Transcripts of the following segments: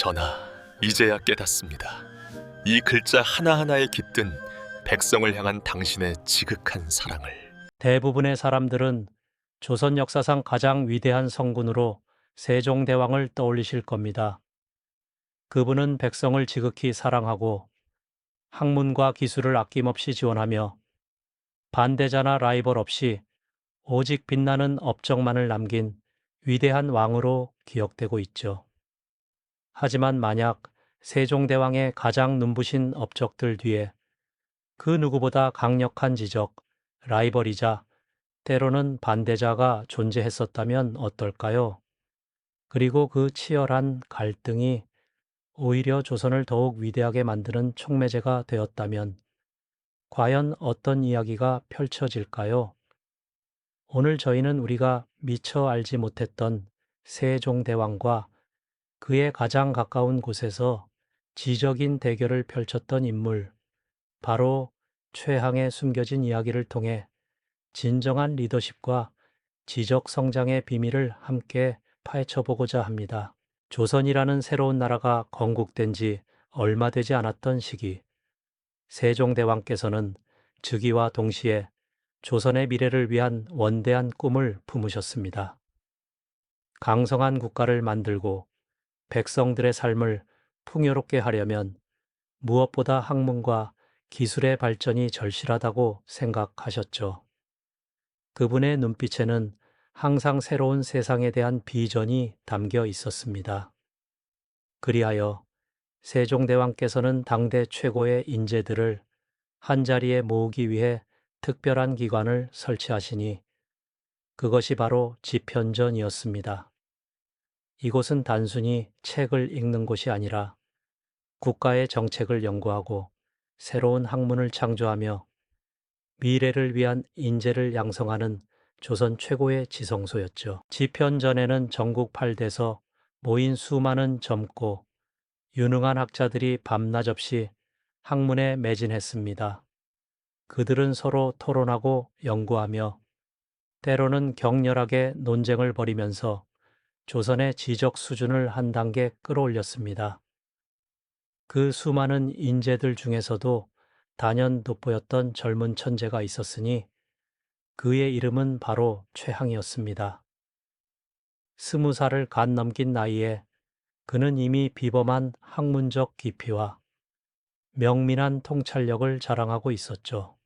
전하, 이제야 깨닫습니다. 이 글자 하나하나에 깃든 백성을 향한 당신의 지극한 사랑을. 대부분의 사람들은 조선 역사상 가장 위대한 성군으로 세종대왕을 떠올리실 겁니다. 그분은 백성을 지극히 사랑하고 학문과 기술을 아낌없이 지원하며 반대자나 라이벌 없이 오직 빛나는 업적만을 남긴 위대한 왕으로 기억되고 있죠. 하지만 만약 세종대왕의 가장 눈부신 업적들 뒤에 그 누구보다 강력한 지적, 라이벌이자 때로는 반대자가 존재했었다면 어떨까요? 그리고 그 치열한 갈등이 오히려 조선을 더욱 위대하게 만드는 촉매제가 되었다면 과연 어떤 이야기가 펼쳐질까요? 오늘 저희는 우리가 미처 알지 못했던 세종대왕과 그의 가장 가까운 곳에서 지적인 대결을 펼쳤던 인물, 바로 최항의 숨겨진 이야기를 통해 진정한 리더십과 지적 성장의 비밀을 함께 파헤쳐 보고자 합니다. 조선이라는 새로운 나라가 건국된 지 얼마 되지 않았던 시기, 세종대왕께서는 즉위와 동시에 조선의 미래를 위한 원대한 꿈을 품으셨습니다. 강성한 국가를 만들고 백성들의 삶을 풍요롭게 하려면 무엇보다 학문과 기술의 발전이 절실하다고 생각하셨죠. 그분의 눈빛에는 항상 새로운 세상에 대한 비전이 담겨 있었습니다. 그리하여 세종대왕께서는 당대 최고의 인재들을 한자리에 모으기 위해 특별한 기관을 설치하시니 그것이 바로 집현전이었습니다. 이곳은 단순히 책을 읽는 곳이 아니라 국가의 정책을 연구하고 새로운 학문을 창조하며 미래를 위한 인재를 양성하는 조선 최고의 지성소였죠. 지편 전에는 전국 8대서 모인 수많은 젊고 유능한 학자들이 밤낮 없이 학문에 매진했습니다. 그들은 서로 토론하고 연구하며 때로는 격렬하게 논쟁을 벌이면서 조선의 지적 수준을 한 단계 끌어올렸습니다. 그 수많은 인재들 중에서도 단연 돋보였던 젊은 천재가 있었으니 그의 이름은 바로 최항이었습니다. 스무 살을 간 넘긴 나이에 그는 이미 비범한 학문적 깊이와 명민한 통찰력을 자랑하고 있었죠.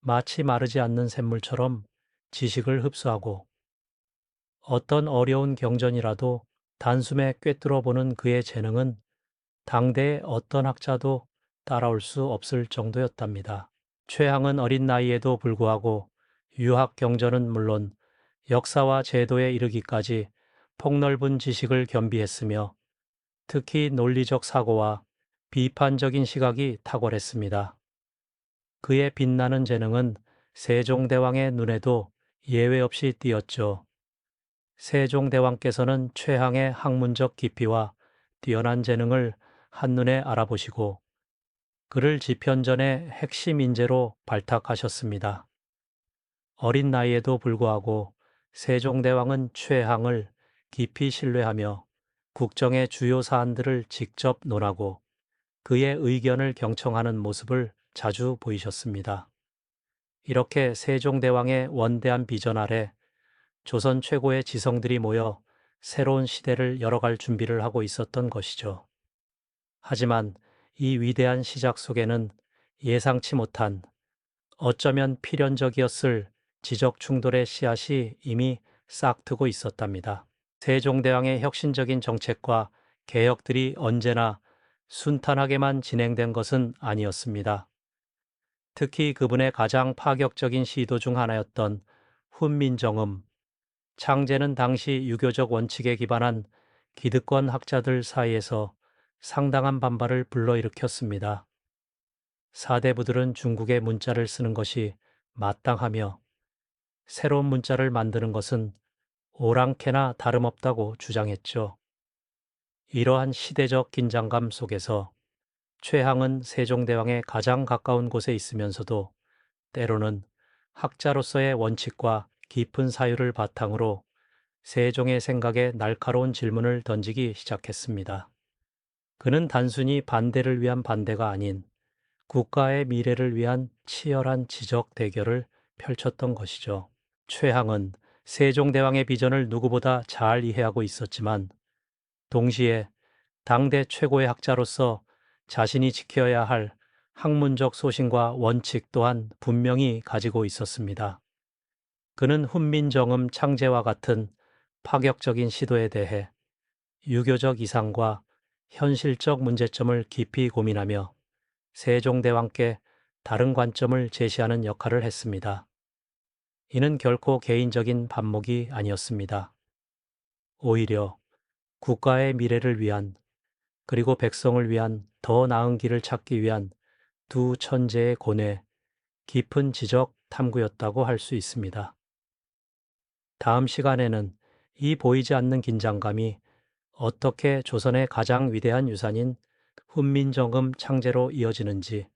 마치 마르지 않는 샘물처럼 지식을 흡수하고 어떤 어려운 경전이라도 단숨에 꿰뚫어 보는 그의 재능은 당대의 어떤 학자도 따라올 수 없을 정도였답니다. 최항은 어린 나이에도 불구하고 유학 경전은 물론 역사와 제도에 이르기까지 폭넓은 지식을 겸비했으며 특히 논리적 사고와 비판적인 시각이 탁월했습니다. 그의 빛나는 재능은 세종대왕의 눈에도 예외 없이 띄었죠. 세종대왕께서는 최항의 학문적 깊이와 뛰어난 재능을 한눈에 알아보시고 그를 집현전의 핵심 인재로 발탁하셨습니다. 어린 나이에도 불구하고 세종대왕은 최항을 깊이 신뢰하며 국정의 주요 사안들을 직접 논하고 그의 의견을 경청하는 모습을 자주 보이셨습니다. 이렇게 세종대왕의 원대한 비전 아래 조선 최고의 지성들이 모여 새로운 시대를 열어갈 준비를 하고 있었던 것이죠. 하지만 이 위대한 시작 속에는 예상치 못한 어쩌면 필연적이었을 지적 충돌의 씨앗이 이미 싹트고 있었답니다. 세종대왕의 혁신적인 정책과 개혁들이 언제나 순탄하게만 진행된 것은 아니었습니다. 특히 그분의 가장 파격적인 시도 중 하나였던 훈민정음, 창제는 당시 유교적 원칙에 기반한 기득권 학자들 사이에서 상당한 반발을 불러일으켰습니다. 사대부들은 중국의 문자를 쓰는 것이 마땅하며 새로운 문자를 만드는 것은 오랑캐나 다름없다고 주장했죠. 이러한 시대적 긴장감 속에서 최항은 세종대왕의 가장 가까운 곳에 있으면서도 때로는 학자로서의 원칙과 깊은 사유를 바탕으로 세종의 생각에 날카로운 질문을 던지기 시작했습니다. 그는 단순히 반대를 위한 반대가 아닌 국가의 미래를 위한 치열한 지적 대결을 펼쳤던 것이죠. 최항은 세종대왕의 비전을 누구보다 잘 이해하고 있었지만 동시에 당대 최고의 학자로서 자신이 지켜야 할 학문적 소신과 원칙 또한 분명히 가지고 있었습니다. 그는 훈민정음 창제와 같은 파격적인 시도에 대해 유교적 이상과 현실적 문제점을 깊이 고민하며 세종대왕께 다른 관점을 제시하는 역할을 했습니다. 이는 결코 개인적인 반목이 아니었습니다. 오히려 국가의 미래를 위한 그리고 백성을 위한 더 나은 길을 찾기 위한 두 천재의 고뇌, 깊은 지적 탐구였다고 할 수 있습니다. 다음 시간에는 이 보이지 않는 긴장감이 어떻게 조선의 가장 위대한 유산인 훈민정음 창제로 이어지는지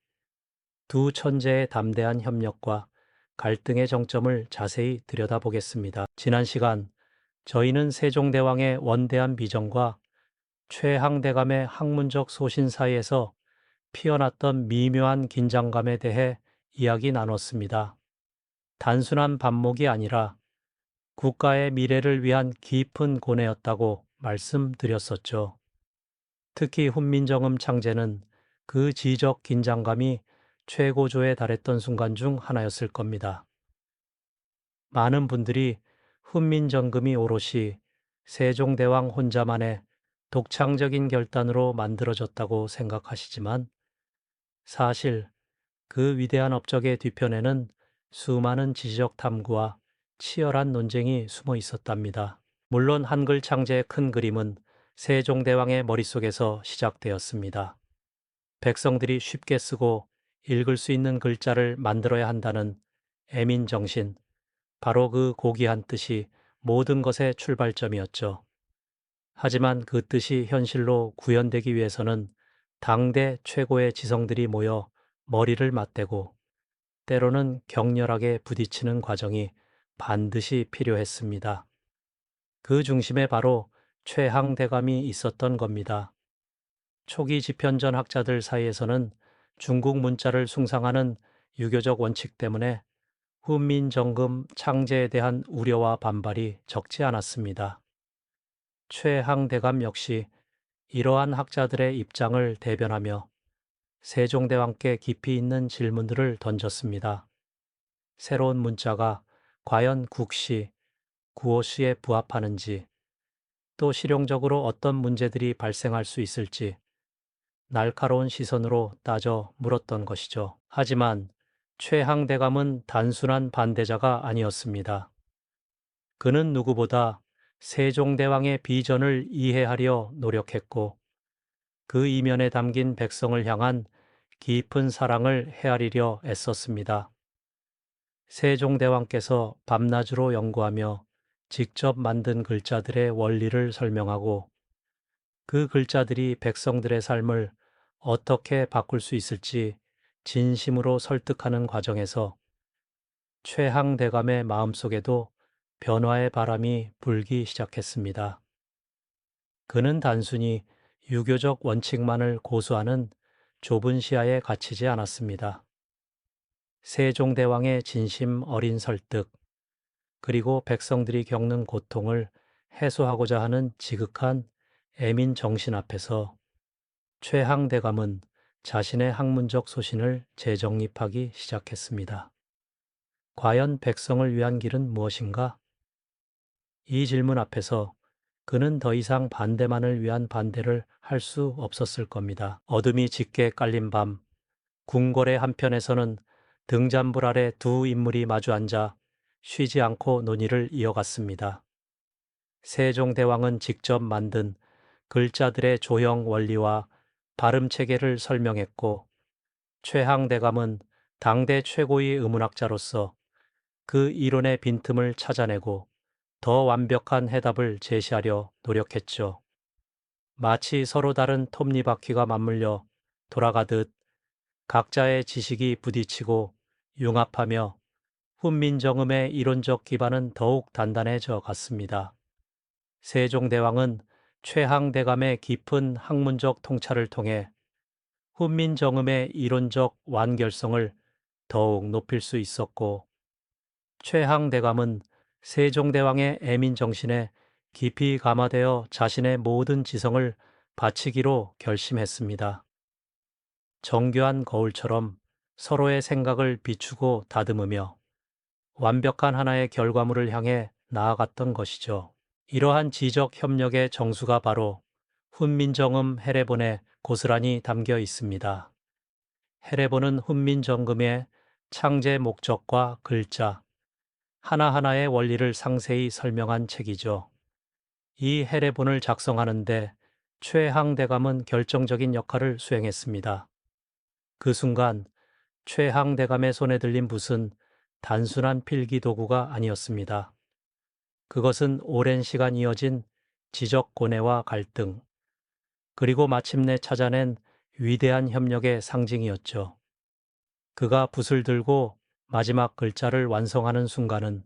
두 천재의 담대한 협력과 갈등의 정점을 자세히 들여다보겠습니다. 지난 시간 저희는 세종대왕의 원대한 비전과 최항대감의 학문적 소신 사이에서 피어났던 미묘한 긴장감에 대해 이야기 나눴습니다. 단순한 반목이 아니라 국가의 미래를 위한 깊은 고뇌였다고 말씀드렸었죠. 특히 훈민정음 창제는 그 지적 긴장감이 최고조에 달했던 순간 중 하나였을 겁니다. 많은 분들이 훈민정음이 오롯이 세종대왕 혼자만의 독창적인 결단으로 만들어졌다고 생각하시지만 사실 그 위대한 업적의 뒤편에는 수많은 지적 탐구와 치열한 논쟁이 숨어 있었답니다. 물론 한글 창제의 큰 그림은 세종대왕의 머릿속에서 시작되었습니다. 백성들이 쉽게 쓰고 읽을 수 있는 글자를 만들어야 한다는 애민 정신, 바로 그 고귀한 뜻이 모든 것의 출발점이었죠. 하지만 그 뜻이 현실로 구현되기 위해서는 당대 최고의 지성들이 모여 머리를 맞대고 때로는 격렬하게 부딪히는 과정이 반드시 필요했습니다. 그 중심에 바로 최항 대감이 있었던 겁니다. 초기 집현전 학자들 사이에서는 중국 문자를 숭상하는 유교적 원칙 때문에 훈민정금 창제에 대한 우려와 반발이 적지 않았습니다. 최항 대감 역시 이러한 학자들의 입장을 대변하며 세종대왕께 깊이 있는 질문들을 던졌습니다. 새로운 문자가 과연 국시, 구호시에 부합하는지, 또 실용적으로 어떤 문제들이 발생할 수 있을지 날카로운 시선으로 따져 물었던 것이죠. 하지만 최항 대감은 단순한 반대자가 아니었습니다. 그는 누구보다 세종대왕의 비전을 이해하려 노력했고 그 이면에 담긴 백성을 향한 깊은 사랑을 헤아리려 애썼습니다. 세종대왕께서 밤낮으로 연구하며 직접 만든 글자들의 원리를 설명하고 그 글자들이 백성들의 삶을 어떻게 바꿀 수 있을지 진심으로 설득하는 과정에서 최항 대감의 마음속에도 변화의 바람이 불기 시작했습니다. 그는 단순히 유교적 원칙만을 고수하는 좁은 시야에 갇히지 않았습니다. 세종대왕의 진심 어린 설득, 그리고 백성들이 겪는 고통을 해소하고자 하는 지극한 애민 정신 앞에서 최항대감은 자신의 학문적 소신을 재정립하기 시작했습니다. 과연 백성을 위한 길은 무엇인가? 이 질문 앞에서 그는 더 이상 반대만을 위한 반대를 할 수 없었을 겁니다. 어둠이 짙게 깔린 밤, 궁궐의 한편에서는 등잔불 아래 두 인물이 마주 앉아 쉬지 않고 논의를 이어갔습니다. 세종대왕은 직접 만든 글자들의 조형 원리와 발음 체계를 설명했고, 최항대감은 당대 최고의 의문학자로서 그 이론의 빈틈을 찾아내고 더 완벽한 해답을 제시하려 노력했죠. 마치 서로 다른 톱니바퀴가 맞물려 돌아가듯 각자의 지식이 부딪히고 융합하며 훈민정음의 이론적 기반은 더욱 단단해져 갔습니다. 세종대왕은 최항대감의 깊은 학문적 통찰을 통해 훈민정음의 이론적 완결성을 더욱 높일 수 있었고 최항대감은 세종대왕의 애민 정신에 깊이 감화되어 자신의 모든 지성을 바치기로 결심했습니다. 정교한 거울처럼 서로의 생각을 비추고 다듬으며 완벽한 하나의 결과물을 향해 나아갔던 것이죠. 이러한 지적 협력의 정수가 바로 훈민정음 해례본에 고스란히 담겨 있습니다. 해례본은 훈민정음의 창제 목적과 글자, 하나하나의 원리를 상세히 설명한 책이죠. 이 해례본을 작성하는데 최항 대감은 결정적인 역할을 수행했습니다. 그 순간 최항 대감의 손에 들린 붓은 단순한 필기 도구가 아니었습니다. 그것은 오랜 시간 이어진 지적 고뇌와 갈등, 그리고 마침내 찾아낸 위대한 협력의 상징이었죠. 그가 붓을 들고 마지막 글자를 완성하는 순간은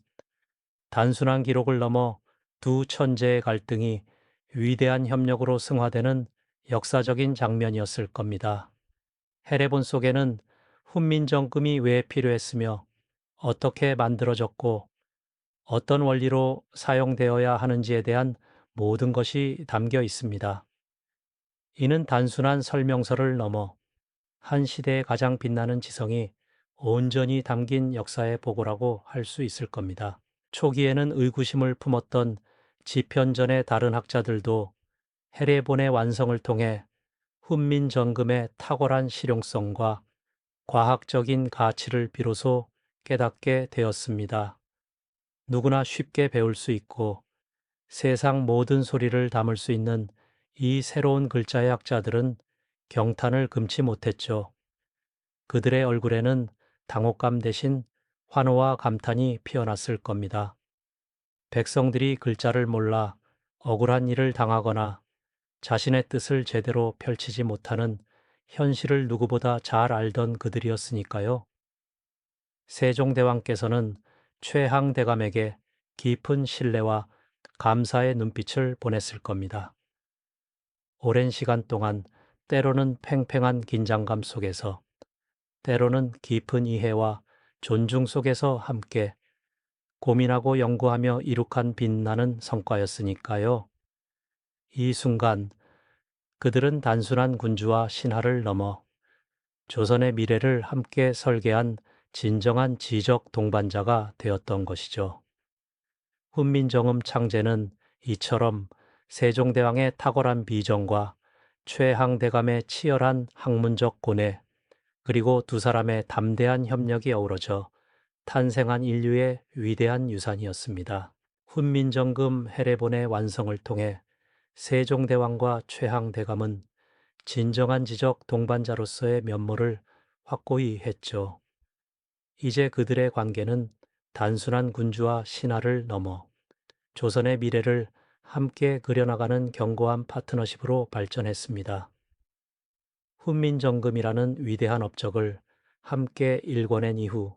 단순한 기록을 넘어 두 천재의 갈등이 위대한 협력으로 승화되는 역사적인 장면이었을 겁니다. 해례본 속에는 훈민정금이 왜 필요했으며 어떻게 만들어졌고 어떤 원리로 사용되어야 하는지에 대한 모든 것이 담겨 있습니다. 이는 단순한 설명서를 넘어 한 시대의 가장 빛나는 지성이 온전히 담긴 역사의 보고라고 할 수 있을 겁니다. 초기에는 의구심을 품었던 지편전의 다른 학자들도 해례본의 완성을 통해 훈민정금의 탁월한 실용성과 과학적인 가치를 비로소 깨닫게 되었습니다. 누구나 쉽게 배울 수 있고 세상 모든 소리를 담을 수 있는 이 새로운 글자의 학자들은 경탄을 금치 못했죠. 그들의 얼굴에는 당혹감 대신 환호와 감탄이 피어났을 겁니다. 백성들이 글자를 몰라 억울한 일을 당하거나 자신의 뜻을 제대로 펼치지 못하는 현실을 누구보다 잘 알던 그들이었으니까요. 세종대왕께서는 최항대감에게 깊은 신뢰와 감사의 눈빛을 보냈을 겁니다. 오랜 시간 동안 때로는 팽팽한 긴장감 속에서 때로는 깊은 이해와 존중 속에서 함께 고민하고 연구하며 이룩한 빛나는 성과였으니까요. 이 순간 그들은 단순한 군주와 신하를 넘어 조선의 미래를 함께 설계한 진정한 지적 동반자가 되었던 것이죠. 훈민정음 창제는 이처럼 세종대왕의 탁월한 비전과 최항대감의 치열한 학문적 고뇌, 그리고 두 사람의 담대한 협력이 어우러져 탄생한 인류의 위대한 유산이었습니다. 훈민정금 해례본의 완성을 통해 세종대왕과 최항대감은 진정한 지적 동반자로서의 면모를 확고히 했죠. 이제 그들의 관계는 단순한 군주와 신하를 넘어 조선의 미래를 함께 그려나가는 견고한 파트너십으로 발전했습니다. 훈민정금이라는 위대한 업적을 함께 일궈낸 이후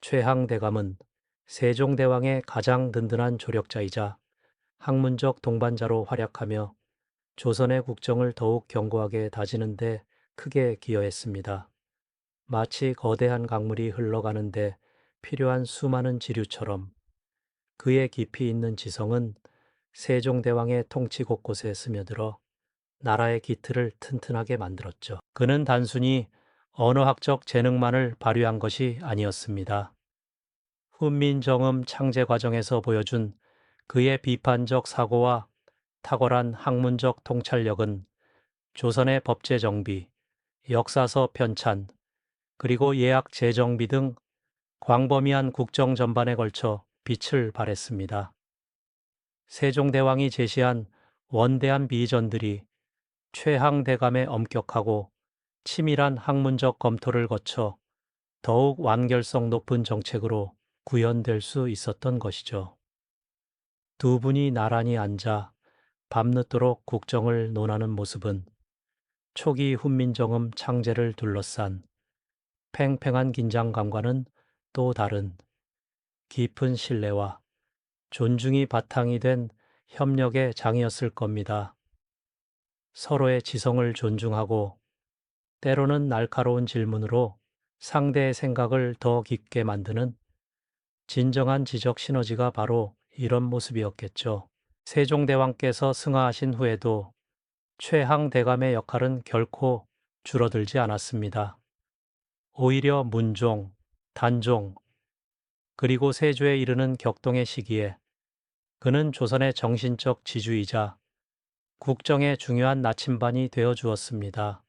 최항대감은 세종대왕의 가장 든든한 조력자이자 학문적 동반자로 활약하며 조선의 국정을 더욱 견고하게 다지는데 크게 기여했습니다. 마치 거대한 강물이 흘러가는데 필요한 수많은 지류처럼 그의 깊이 있는 지성은 세종대왕의 통치 곳곳에 스며들어 나라의 기틀을 튼튼하게 만들었죠. 그는 단순히 언어학적 재능만을 발휘한 것이 아니었습니다. 훈민정음 창제 과정에서 보여준 그의 비판적 사고와 탁월한 학문적 통찰력은 조선의 법제 정비, 역사서 편찬, 그리고 예약 재정비 등 광범위한 국정 전반에 걸쳐 빛을 발했습니다. 세종대왕이 제시한 원대한 비전들이 최항대감의 엄격하고 치밀한 학문적 검토를 거쳐 더욱 완결성 높은 정책으로 구현될 수 있었던 것이죠. 두 분이 나란히 앉아 밤늦도록 국정을 논하는 모습은 초기 훈민정음 창제를 둘러싼 팽팽한 긴장감과는 또 다른 깊은 신뢰와 존중이 바탕이 된 협력의 장이었을 겁니다. 서로의 지성을 존중하고 때로는 날카로운 질문으로 상대의 생각을 더 깊게 만드는 진정한 지적 시너지가 바로 이런 모습이었겠죠. 세종대왕께서 승하하신 후에도 최항 대감의 역할은 결코 줄어들지 않았습니다. 오히려 문종, 단종, 그리고 세조에 이르는 격동의 시기에 그는 조선의 정신적 지주이자 국정의 중요한 나침반이 되어 주었습니다.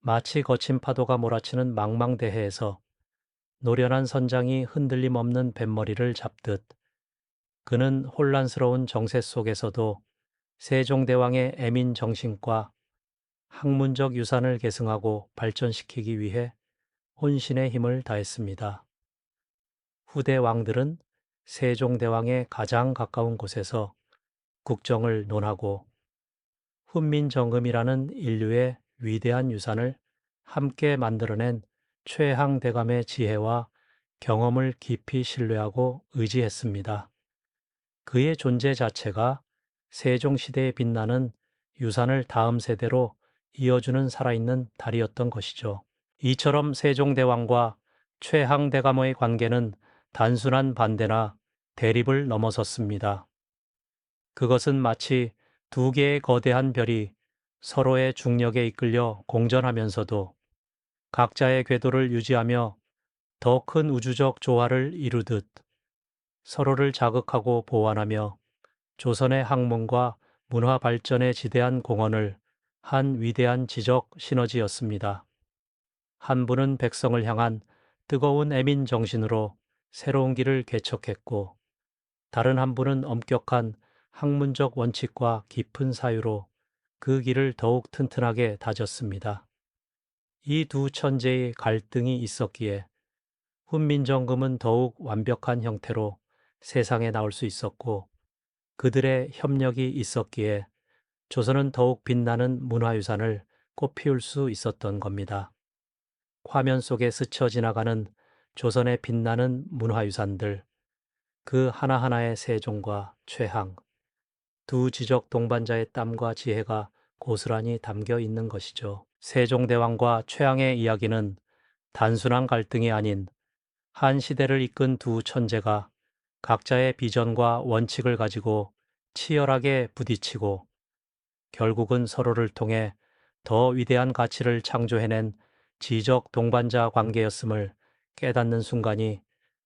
마치 거친 파도가 몰아치는 망망대해에서 노련한 선장이 흔들림 없는 뱃머리를 잡듯 그는 혼란스러운 정세 속에서도 세종대왕의 애민 정신과 학문적 유산을 계승하고 발전시키기 위해 혼신의 힘을 다했습니다. 후대 왕들은 세종대왕의 가장 가까운 곳에서 국정을 논하고 훈민정음이라는 인류의 위대한 유산을 함께 만들어낸 최항대감의 지혜와 경험을 깊이 신뢰하고 의지했습니다. 그의 존재 자체가 세종시대에 빛나는 유산을 다음 세대로 이어주는 살아있는 달이었던 것이죠. 이처럼 세종대왕과 최항대감의 관계는 단순한 반대나 대립을 넘어섰습니다. 그것은 마치 두 개의 거대한 별이 서로의 중력에 이끌려 공전하면서도 각자의 궤도를 유지하며 더 큰 우주적 조화를 이루듯 서로를 자극하고 보완하며 조선의 학문과 문화 발전에 지대한 공헌을 한 위대한 지적 시너지였습니다. 한 분은 백성을 향한 뜨거운 애민 정신으로 새로운 길을 개척했고, 다른 한 분은 엄격한 학문적 원칙과 깊은 사유로 그 길을 더욱 튼튼하게 다졌습니다. 이 두 천재의 갈등이 있었기에 훈민정음은 더욱 완벽한 형태로 세상에 나올 수 있었고 그들의 협력이 있었기에 조선은 더욱 빛나는 문화유산을 꽃피울 수 있었던 겁니다. 화면 속에 스쳐 지나가는 조선의 빛나는 문화유산들, 그 하나하나의 세종과 최항, 두 지적 동반자의 땀과 지혜가 고스란히 담겨 있는 것이죠. 세종대왕과 최항의 이야기는 단순한 갈등이 아닌 한 시대를 이끈 두 천재가 각자의 비전과 원칙을 가지고 치열하게 부딪히고 결국은 서로를 통해 더 위대한 가치를 창조해낸 지적 동반자 관계였음을 깨닫는 순간이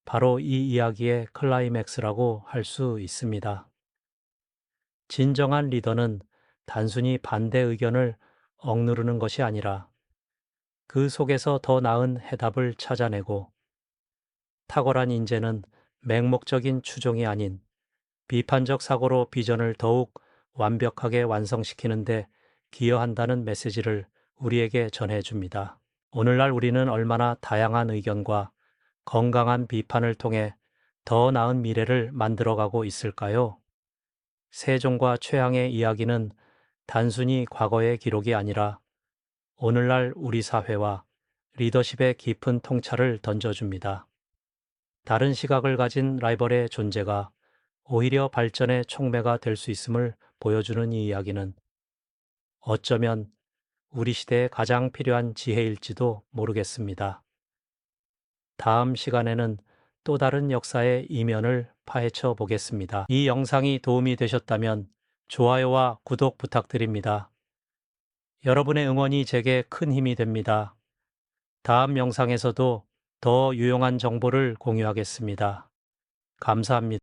바로 이 이야기의 클라이맥스라고 할 수 있습니다. 진정한 리더는 단순히 반대 의견을 억누르는 것이 아니라 그 속에서 더 나은 해답을 찾아내고 탁월한 인재는 맹목적인 추종이 아닌 비판적 사고로 비전을 더욱 완벽하게 완성시키는데 기여한다는 메시지를 우리에게 전해줍니다. 오늘날 우리는 얼마나 다양한 의견과 건강한 비판을 통해 더 나은 미래를 만들어가고 있을까요? 세종과 최양의 이야기는 단순히 과거의 기록이 아니라 오늘날 우리 사회와 리더십의 깊은 통찰을 던져줍니다. 다른 시각을 가진 라이벌의 존재가 오히려 발전의 촉매가 될 수 있음을 보여주는 이 이야기는 어쩌면 우리 시대에 가장 필요한 지혜일지도 모르겠습니다. 다음 시간에는 또 다른 역사의 이면을 파헤쳐 보겠습니다. 이 영상이 도움이 되셨다면 좋아요와 구독 부탁드립니다. 여러분의 응원이 제게 큰 힘이 됩니다. 다음 영상에서도 더 유용한 정보를 공유하겠습니다. 감사합니다.